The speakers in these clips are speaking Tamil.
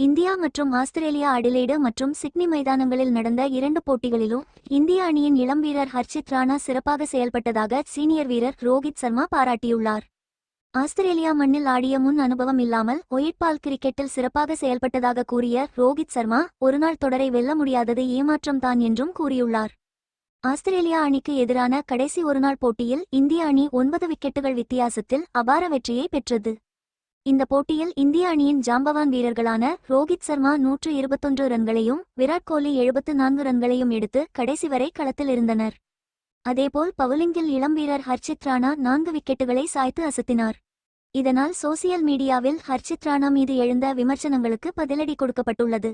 இந்தியா மற்றும் ஆஸ்திரேலியா அடிலேடு மற்றும் சிட்னி மைதானங்களில் நடந்த இரண்டு போட்டிகளிலும் இந்திய அணியின் இளம் வீரர் ஹர்ஷித் ராணா சிறப்பாக செயல்பட்டதாக சீனியர் வீரர் ரோஹித் சர்மா பாராட்டியுள்ளார். ஆஸ்திரேலியா மண்ணில் ஆடிய முன் அனுபவம் இல்லாமல் ஒயிட்பால் கிரிக்கெட்டில் சிறப்பாக செயல்பட்டதாக கூறிய ரோஹித் சர்மா ஒருநாள் தொடரை வெல்ல முடியாதது ஏமாற்றம்தான் என்றும் கூறியுள்ளார். ஆஸ்திரேலியா அணிக்கு எதிரான கடைசி ஒருநாள் போட்டியில் இந்திய அணி ஒன்பது விக்கெட்டுகள் வித்தியாசத்தில் அபார வெற்றியை பெற்றது. இந்த போட்டியில் இந்திய அணியின் ஜாம்பவான் வீரர்களான ரோஹித் சர்மா நூற்று இருபத்தொன்று ரன்களையும் விராட் கோலி எழுபத்து நான்கு ரன்களையும் எடுத்து கடைசி வரை களத்தில் இருந்தனர். அதேபோல் பவுலிங்கில் இளம் வீரர் ஹர்ஷித் ராணா நான்கு விக்கெட்டுகளை சாய்த்து அசத்தினார். இதனால் சோசியல் மீடியாவில் ஹர்ஷித் ராணா மீது எழுந்த விமர்சனங்களுக்கு பதிலடி கொடுக்கப்பட்டுள்ளது.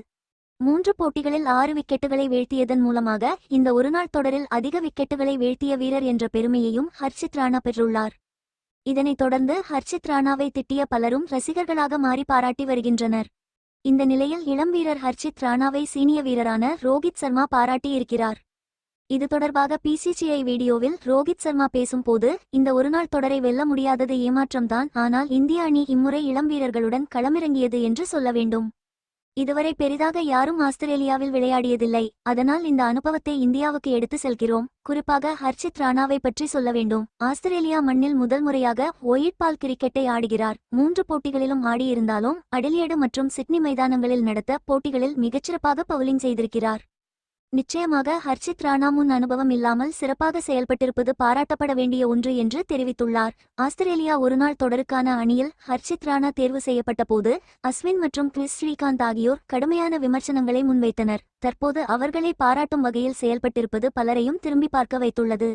மூன்று போட்டிகளில் ஆறு விக்கெட்டுகளை வீழ்த்தியதன் மூலமாக இந்த ஒருநாள் தொடரில் அதிக விக்கெட்டுகளை வீழ்த்திய வீரர் என்ற பெருமையையும் ஹர்ஷித் ராணா பெற்றுள்ளார். இதனைத் தொடர்ந்து ஹர்ஷித் ராணாவை திட்டிய பலரும் ரசிகர்களாக மாறி பாராட்டி வருகின்றனர். இந்த நிலையில் இளம் வீரர் ஹர்ஷித் ராணாவை சீனிய வீரரான ரோஹித் சர்மா பாராட்டியிருக்கிறார் இது தொடர்பாக பிசிசிஐ வீடியோவில் ரோஹித் சர்மா பேசும்போது இந்த ஒருநாள் தொடரை வெல்ல முடியாதது ஏமாற்றம்தான் ஆனால் இந்திய அணி இம்முறை இளம் வீரர்களுடன் களமிறங்கியது என்று சொல்ல வேண்டும். இதுவரை பெரிதாக யாரும் ஆஸ்திரேலியாவில் விளையாடியதில்லை. அதனால் இந்த அனுபவத்தை இந்தியாவுக்கு எடுத்து செல்கிறோம். குறிப்பாக ஹர்ஷித் ராணாவை பற்றி சொல்ல வேண்டும். ஆஸ்திரேலியா மண்ணில் முதல் முறையாக ஒயிட்பால் கிரிக்கெட்டை ஆடுகிறார். மூன்று போட்டிகளிலும் ஆடியிருந்தாலும் அடிலியடு மற்றும் சிட்னி மைதானங்களில் நடத்த போட்டிகளில் மிகச்சிறப்பாக பவுலிங் செய்திருக்கிறார். நிச்சயமாக ஹர்ஷித் ராணா முன் அனுபவம் இல்லாமல் சிறப்பாக செயல்பட்டிருப்பது பாராட்டப்பட வேண்டிய ஒன்று என்று தெரிவித்துள்ளார். ஆஸ்திரேலியா ஒருநாள் தொடருக்கான அணியில் ஹர்ஷித் ராணா தேர்வு செய்யப்பட்ட போது அஸ்வின் மற்றும் கிறிஸ் ஸ்ரீகாந்த் ஆகியோர் கடுமையான விமர்சனங்களை முன்வைத்தனர். தற்போது அவர்களை பாராட்டும் வகையில் செயல்பட்டிருப்பது பலரையும் திரும்பி பார்க்க வைத்துள்ளது.